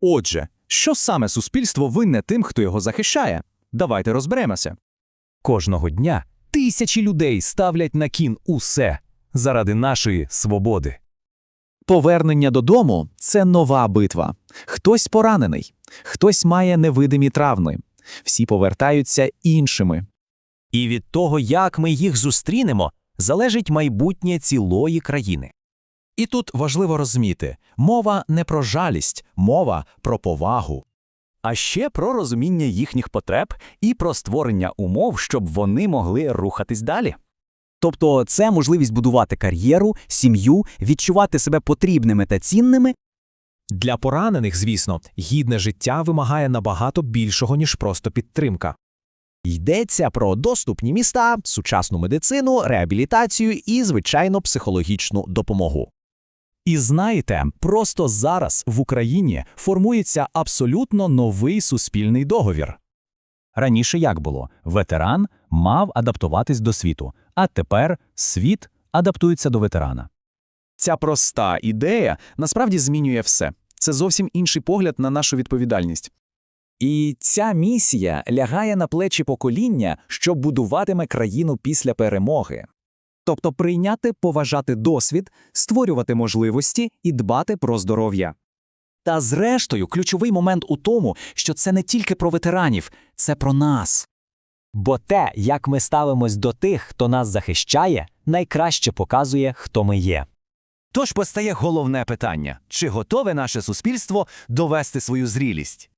Отже, що саме суспільство винне тим, хто його захищає? Давайте розберемося. Кожного дня тисячі людей ставлять на кін усе заради нашої свободи. Повернення додому це нова битва. Хтось поранений, хтось має невидимі травми. Всі повертаються іншими. І від того, як ми їх зустрінемо, залежить майбутнє цілої країни. І тут важливо розуміти, мова не про жалість, мова про повагу. А ще про розуміння їхніх потреб і про створення умов, щоб вони могли рухатись далі. Тобто це можливість будувати кар'єру, сім'ю, відчувати себе потрібними та цінними. Для поранених, звісно, гідне життя вимагає набагато більшого, ніж просто підтримка. Йдеться про доступні міста, сучасну медицину, реабілітацію і, звичайно, психологічну допомогу. І знаєте, просто зараз в Україні формується абсолютно новий суспільний договір. Раніше як було? Ветеран мав адаптуватись до світу, а тепер світ адаптується до ветерана. Ця проста ідея насправді змінює все. Це зовсім інший погляд на нашу відповідальність. І ця місія лягає на плечі покоління, що будуватиме країну після перемоги. Тобто прийняти, поважати досвід, створювати можливості і дбати про здоров'я. Та зрештою, ключовий момент у тому, що це не тільки про ветеранів, це про нас. Бо те, як ми ставимось до тих, хто нас захищає, найкраще показує, хто ми є. Тож постає головне питання: чи готове наше суспільство довести свою зрілість?